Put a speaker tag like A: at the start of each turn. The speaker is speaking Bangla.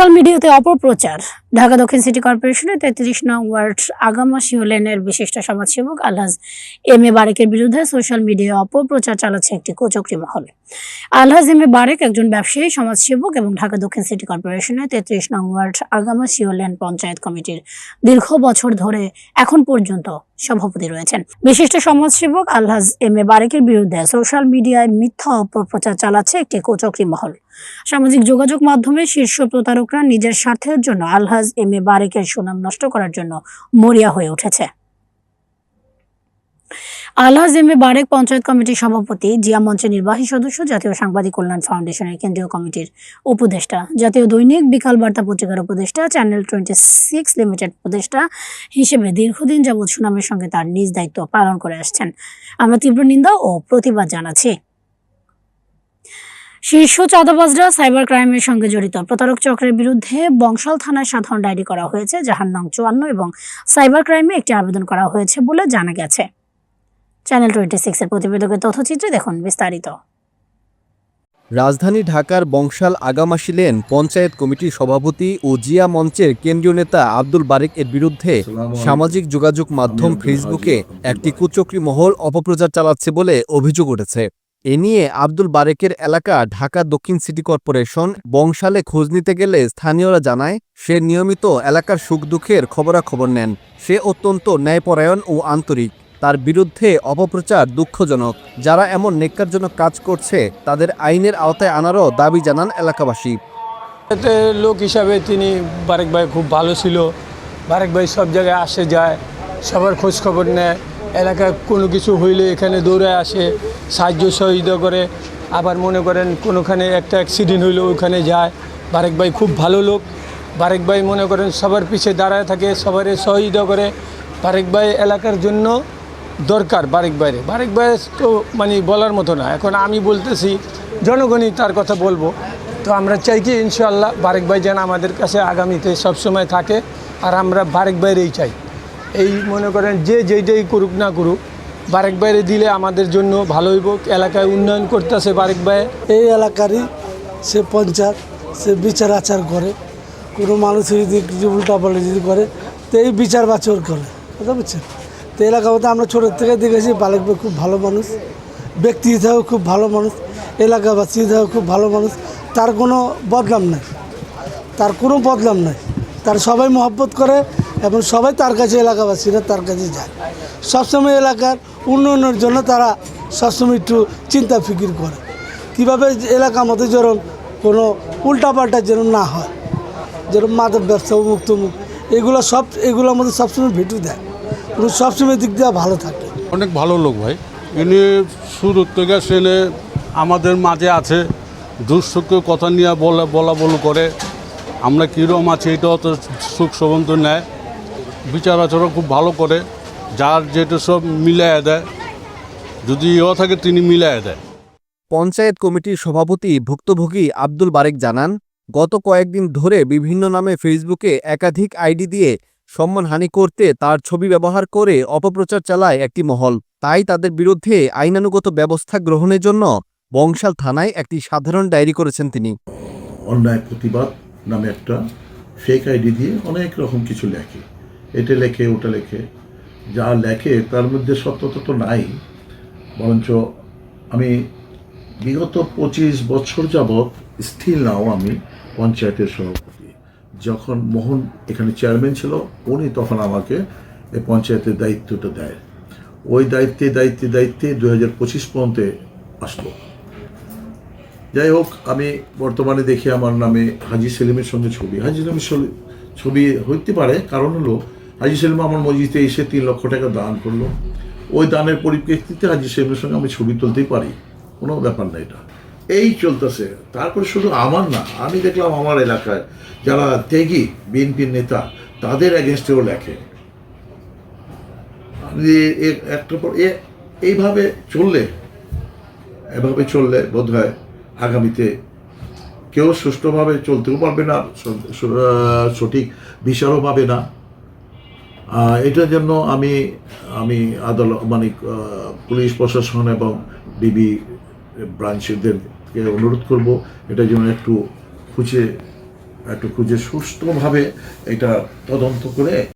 A: সোশ্যাল মিডিয়াতে অপপ্রচার। ঢাকা দক্ষিণ সিটি কর্পোরেশনের তেত্রিশ নং ওয়ার্ড আগামাসি লেনের বিশিষ্ট সমাজসেবক আলহাজ এম এ বারেকের বিরুদ্ধে সোশ্যাল মিডিয়ায় অপপ্রচার চালাচ্ছে একটি কোচক্রি মহল। আলহাজ এম এ বারেক একজন ব্যবসায়ী, সমাজসেবক এবং ঢাকা দক্ষিণ সিটি কর্পোরেশনের তেত্রিশ নং ওয়ার্ড আগামাসি লেন পঞ্চায়েত কমিটির দীর্ঘ বছর ধরে এখন পর্যন্ত সভাপতি রয়েছেন। বিশিষ্ট সমাজসেবক আলহাজ এম এ বারেকের বিরুদ্ধে সোশ্যাল মিডিয়ায় মিথ্যা অপপ্রচার চালাচ্ছে একটি কোচক্রি মহল। সামাজিক যোগাযোগ মাধ্যমে শীর্ষ প্রতারকরা নিজের স্বার্থের জন্য আলহাজ এম এ বারেকের সুনাম নষ্ট করার জন্য মরিয়া হয়ে উঠেছে। আলহাজ এম এ বারেক পঞ্চায়েত কমিটির সভাপতি, জিয়া মঞ্চের নির্বাহী সদস্য, জাতীয় সাংবাদিক কল্যাণ ফাউন্ডেশনের কেন্দ্রীয় কমিটির উপদেষ্টা, জাতীয় দৈনিক বিকাল বার্তা পত্রিকার উপদেষ্টা, চ্যানেল টোয়েন্টি সিক্স লিমিটেড উপদেষ্টা হিসেবে দীর্ঘদিন যাবৎ সুনামের সঙ্গে তার নিজ দায়িত্ব পালন করে আসছেন। আমরা তীব্র নিন্দা ও প্রতিবাদ জানাচ্ছি। শীর্ষ চাঁদাবাজরা সাইবার ক্রাইমের সঙ্গে জড়িত। প্রতারক চক্রের বিরুদ্ধে বংশাল থানায় সাধারণ ডায়েরি করা হয়েছে যাহার নং চুয়ান্ন এবং সাইবার ক্রাইমে একটি আবেদন করা হয়েছে বলে জানা গেছে। চ্যানেল টোয়েন্টি সিক্সের প্রতিবেদকের তথ্যচিত্রে দেখুন বিস্তারিত।
B: রাজধানী ঢাকার বংশাল আগামাসি লেন পঞ্চায়েত কমিটির সভাপতি ও জিয়া মঞ্চের কেন্দ্রীয় নেতা আব্দুল বারেক এর বিরুদ্ধে সামাজিক যোগাযোগ মাধ্যম ফেসবুকে একটি কুচক্রি মহল অপপ্রচার চালাচ্ছে বলে অভিযোগ উঠেছে। এ নিয়ে আব্দুল বারেকের এলাকা ঢাকা দক্ষিণ সিটি কর্পোরেশন বংশালে খোঁজ নিতে গেলে স্থানীয়রা জানায়, সে নিয়মিত এলাকার সুখ দুঃখের খবরাখবর নেন। সে অত্যন্ত ন্যায়পরায়ণ ও আন্তরিক। তার বিরুদ্ধে অপপ্রচার দুঃখজনক। যারা এমন নেককারজনক কাজ করছে, তাদের আইনের আওতায় আনারও দাবি জানান এলাকাবাসী।
C: লোক হিসাবে তিনি বারেক ভাই খুব ভালো ছিল। বারেক ভাই সব জায়গায় আসে, যায়, সবার খোঁজ খবর নেয়। এলাকায় কোনো কিছু হইলে এখানে দৌড়ে আসে। সাহায্য সহযোগিতা করে, আবার মনে করেন কোনোখানে একটা অ্যাক্সিডেন্ট হইলে ওখানে যায়। বারেক ভাই খুব ভালো লোক। বারেক ভাই মনে করেন সবার পিছে দাঁড়ায় থাকে, সবারে সহযোগিতা করে। বারেক ভাই এলাকার জন্য দরকার বারেক বাইরে বারেক ভাই তো মানে বলার মতো না। এখন আমি বলতেছি, জনগণই তার কথা বলব। তো আমরা চাই কি ইনশাল্লাহ বারেক ভাই যেন আমাদের কাছে আগামীতে সবসময় থাকে, আর আমরা বারেক বাইরেই চাই। এই মনে করেন যে যেইটাই করুক না করুক বারেক বাইরে দিলে আমাদের জন্য ভালো হইব। এলাকায় উন্নয়ন করতেছে বারেক ভাই।
D: এই এলাকারই সে পঞ্চায়েত, সে বিচার আচার করে। কোনো মানুষ যদি কিছু উল্টাপাল্টা যদি করে, তো এই বিচার বাচর করে। বুঝতে পারছেন তো এলাকা মধ্যে আমরা ছোটোর থেকে দেখেছি, বালেক ভাই খুব ভালো মানুষ। ব্যক্তি হিসাবেও খুব ভালো মানুষ। এলাকাবাসী হিসাবেও খুব ভালো মানুষ। তার কোনো বদনাম নাই। তার কোনো বদনাম নাই। তার সবাই মহব্বত করে এবং সবাই তার কাছে এলাকাবাসীরা তার কাছে যায়। সবসময় এলাকার উন্নয়নের জন্য তারা সবসময় একটু চিন্তা ফিকির করে। কীভাবে এলাকা মধ্যে যেরকম কোনো উল্টাপাল্টা যেন না হয় যেরকম মাদক ব্যবসা উমুক তুমুক, এগুলো সব এগুলোর মধ্যে সবসময় ভিটু দেয়। উনি সবসময় দিক দিয়ে ভালো থাকে।
E: অনেক ভালো লোক ভাই। ইনি শুরু থেকে সেনে আমাদের মাঝে আছে, দুঃসুখে কথা নিয়ে বলা বলা বলু করে। আমরা কীরকম আছি, এটাও তো সুখ সম্বন্ধ নেয়। বিচার আচরণ খুব ভালো করে। যার যেটা সব মিলাইয়া দেয় যদি ইয়ে থাকে তিনি মিলাইয়া দেয়।
B: পঞ্চায়েত কমিটির সভাপতি ভুক্তভোগী আব্দুল বারেক জানান গত কয়েকদিন ধরে বিভিন্ন নামে ফেসবুকে একাধিক আইডি দিয়ে সম্মানহানি করতে তার ছবি ব্যবহার করে অপপ্রচার চালায় একটি মহল। তাই তাদের বিরুদ্ধে আইনানুগত ব্যবস্থা গ্রহণের জন্য বংশাল থানায় একটি সাধারণ ডায়েরি করেছেন তিনি।
F: অন্যায় প্রতিবাদ নামে একটা ফেক আইডি দিয়ে অনেক রকম কিছু লেখে। এটা লেখে ওটা লেখে। যা লেখে তার মধ্যে সত্যতা তো নাই। বরঞ্চ আমি বিগত পঁচিশ বছর যাবৎ স্টিল নাও আমি পঞ্চায়েতের সভাপতি। যখন মোহন এখানে চেয়ারম্যান ছিল, উনি তখন আমাকে এই পঞ্চায়েতের দায়িত্বটা দেয়। ওই দায়িত্বে দায়িত্বে দায়িত্বে দু হাজার পঁচিশ পর্যন্ত আসলো। যাই হোক, আমি বর্তমানে দেখি আমার নামে হাজি সেলিমের সঙ্গে ছবি। হাজি সেলিমের ছবি হইতে পারে, কারণ হলো হাজি সেলিম আমার মসজিদে এসে তিন লক্ষ টাকা দান করল। ওই দানের পরিপ্রেক্ষিতে হাজি সেলিমের সঙ্গে আমি ছবি তুলতেই পারি। কোনো ব্যাপার না এটা। এই চলতেছে। তারপরে শুধু আমার না, আমি দেখলাম আমার এলাকায় যারা ত্যাগী বিএনপির নেতা, তাদের অ্যাগেনস্টেও লেখে। একটা পর এইভাবে চললে, এভাবে চললে বোধ হয় আগামীতে কেউ সুষ্ঠুভাবে চলতেও পারবে না সঠিক বিচারও পাবে না। এটার জন্য আমি আমি আদালত মানে পুলিশ প্রশাসন এবং ডিবি ব্রাঞ্চদেরকে অনুরোধ করব এটা জন্য একটু খুঁজে একটু খুঁজে সুষ্ঠুভাবে এটা তদন্ত করে